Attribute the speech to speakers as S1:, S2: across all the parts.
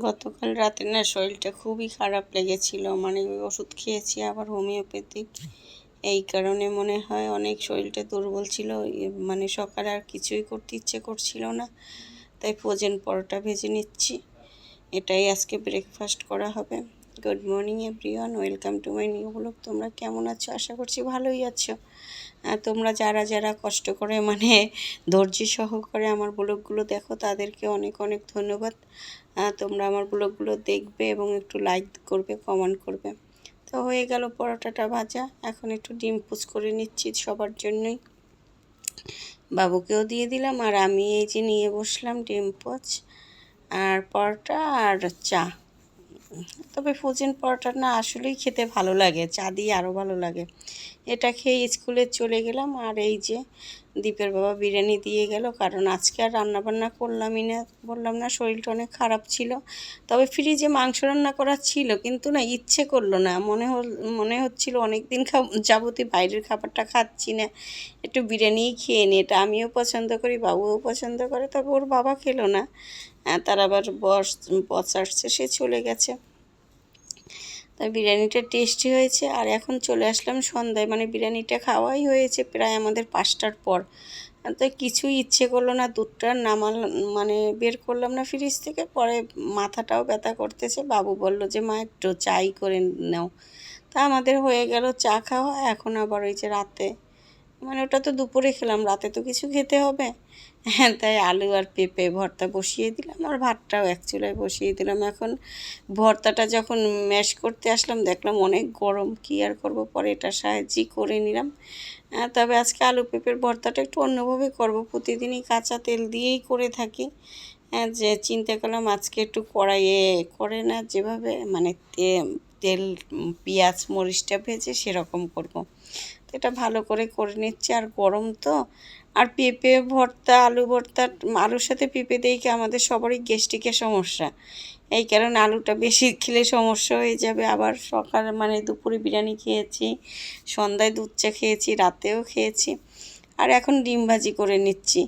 S1: গতকাল রাতে না শরীরটা খুবই খারাপ লেগেছিল। মানে ওষুধ খেয়েছি, আবার হোমিওপ্যাথিক। এই কারণে মনে হয় অনেক শরীরটা দুর্বল ছিল। মানে সকালে আর কিছুই করতে ইচ্ছে করছিল না। তাই ফ্রোজেন পরোটা ভেজে নিচ্ছি। এটাই আজকে ব্রেকফাস্ট করা হবে। Good morning everyone welcome to my new blog তোমরা কেমন আছো? আশা করছি ভালোই আছো। তোমরা যারা যারা কষ্ট করে মানে ধৈর্য সহকারে আমার ব্লগগুলো দেখো, তাদেরকে অনেক অনেক ধন্যবাদ। তোমরা আমার ব্লগগুলো দেখবে এবং একটু লাইক করবে কমেন্ট করবে। তো হয়ে গেল পরোটাটা ভাজা। এখন একটু ডিম পুচ করে নিচ্ছি সবার জন্যই। বাবুকেও দিয়ে দিলাম, আর আমি এই যে নিয়ে বসলাম ডিম পোচ, আর পরোটা আর চা। তবে ফ্রোজেন পরোটা না আসলেই খেতে ভালো লাগে, চা দিয়ে আরও ভালো লাগে। এটা খেয়ে স্কুলে চলে গেলাম আর এই যে দীপের বাবা বিরিয়ানি দিয়ে গেল, কারণ আজকে আর রান্নাবান্না করলামই না, বললাম না শরীরটা অনেক খারাপ ছিল। তবে ফ্রিজে মাংস রান্না করা ছিল, কিন্তু না ইচ্ছে করল না। মনে হল, মনে হচ্ছিল অনেক দিন যাবতীয় বাইরের খাবারটা খাচ্ছি না, একটু বিরিয়ানিই খেয়ে নি। এটা আমিও পছন্দ করি, বাবুও পছন্দ করে, তবে ওর বাবা খেলো না। তার আবার বস বস আসছে, সে চলে গেছে। তাই বিরিয়ানিটা টেস্টি হয়েছে। আর এখন চলে আসলাম সন্ধ্যায়। মানে বিরিয়ানিটা খাওয়াই হয়েছে প্রায় আমাদের পাঁচটার পর। তো কিছুই ইচ্ছে করল না, দুধটা নামাল মানে বের করলাম না ফ্রিজ থেকে। পরে মাথাটাও ব্যথা করতেছে। বাবু বলল যে, মা, একটু চাই করে নাও। তা আমাদের হয়ে গেল চা খাওয়া। এখন আবার ওই যে রাতে মানে ওটা তো দুপুরে খেলাম রাতে তো কিছু খেতে হবে। হ্যাঁ তাই আলু আর পেঁপে ভর্তা বসিয়ে দিলাম আর ভাতটাও এক চুলায় বসিয়ে দিলাম। এখন ভর্তাটা যখন ম্যাশ করতে আসলাম দেখলাম অনেক গরম কী আর করব? পরে এটা সাহায্যই করে নিলাম। তবে আজকে আলু পেঁপের ভর্তাটা একটু অন্যভাবে করব। প্রতিদিনই কাঁচা তেল দিয়েই করে থাকি। হ্যাঁ, যে চিন্তা করলাম আজকে একটু কড়াইয়ে করে না যেভাবে মানে তেল পেঁয়াজ, মরিচটা ভেজে সেরকম করব। তো এটা ভালো করে করে নিচ্ছি। আর গরম তো। আর পেঁপে ভর্তা, আলু ভর্তা, আলুর সাথে পেঁপে দিয়ে কি আমাদের সবারই গ্যাস্ট্রিকের সমস্যা। এই কারণে আলুটা বেশি খেলে সমস্যা হয়ে যাবে। আবার সকাল মানে দুপুরে বিরিয়ানি খেয়েছি, সন্ধ্যায় দুধ চা খেয়েছি, রাতেও খেয়েছি। আর এখন ডিম ভাজি করে নিচ্ছি।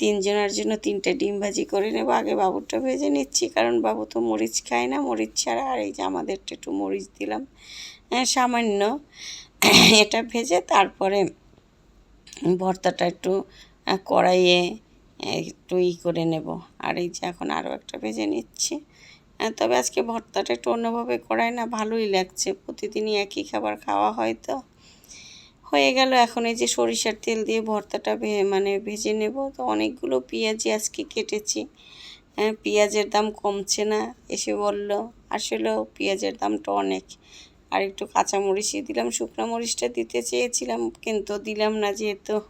S1: তিনজনের জন্য তিনটে ডিম ভাজি করে নেব। আগে বাবুরটা ভেজে নিচ্ছি কারণ বাবু তো মরিচ খায় না। মরিচ ছাড়া আর এই যে আমাদেরটা একটু মরিচ দিলাম। হ্যাঁ, সামান্য এটা ভেজে তারপরে ভর্তাটা একটু কড়াইয়ে একটু ই করে নেব। আর এই যে এখন আরও একটা ভেজে নিচ্ছি। তবে আজকে ভর্তাটা একটু অন্যভাবে করাই না ভালোই লাগছে। প্রতিদিনই একই খাবার খাওয়া হয় তো। হয়ে গেল। এখন এই যে সরিষার তেল দিয়ে ভর্তাটা ভে- মানে ভেজে নেব। তো অনেকগুলো পেঁয়াজি আজকে কেটেছি। হ্যাঁ, পেঁয়াজের দাম কমছে না এসে বলল আসলেও পেঁয়াজের দামটা অনেক। আর একটু কাঁচামরিচই দিলাম শুকনো মরিচটা দিতে চেয়েছিলাম কিন্তু দিলাম না যেহেতু।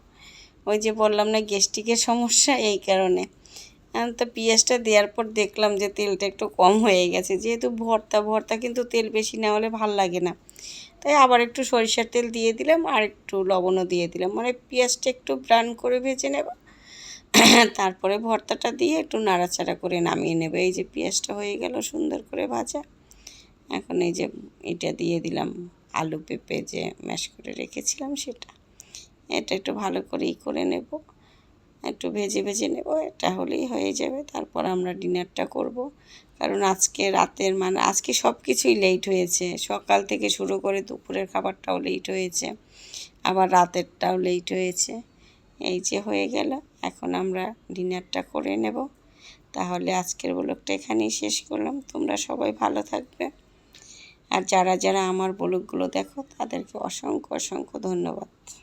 S1: ওই যে বললাম না গ্যাস্ট্রিকের সমস্যা এই কারণে। তো পেঁয়াজটা দেওয়ার পর দেখলাম যে তেলটা একটু কম হয়ে গেছে। যেহেতু ভর্তা ভর্তা কিন্তু তেল বেশি না হলে ভালো লাগে না। তাই আবার একটু সরিষার তেল দিয়ে দিলাম আর একটু লবণও দিয়ে দিলাম। মানে পেঁয়াজটা একটু ব্রাউন করে ভেজে নেব। তারপরে ভর্তাটা দিয়ে একটু নাড়াচাড়া করে নামিয়ে নেবে। এই যে পেঁয়াজটা হয়ে গেল সুন্দর করে ভাজা। এখন এই যে এটা দিয়ে দিলাম আলু পেঁপে যে ম্যাশ করে রেখেছিলাম সেটা। এটা একটু ভালো করেই করে নেব। একটু ভেজে ভেজে নেব এটা হলেই হয়ে যাবে। তারপর আমরা ডিনারটা করব। কারণ আজকে রাতের মানে আজকে সব কিছুই লেট হয়েছে। সকাল থেকে শুরু করে দুপুরের খাবারটাও লেট হয়েছে। আবার রাতেরটাও লেট হয়েছে। এই যে হয়ে গেল। এখন আমরা ডিনারটা করে নেব। তাহলে আজকের ব্লগটা এখানেই শেষ করলাম। তোমরা সবাই ভালো থাকবে। আর যারা যারা আমার ব্লগগুলো দেখো, তাদেরকে অসংখ্য অসংখ্য ধন্যবাদ।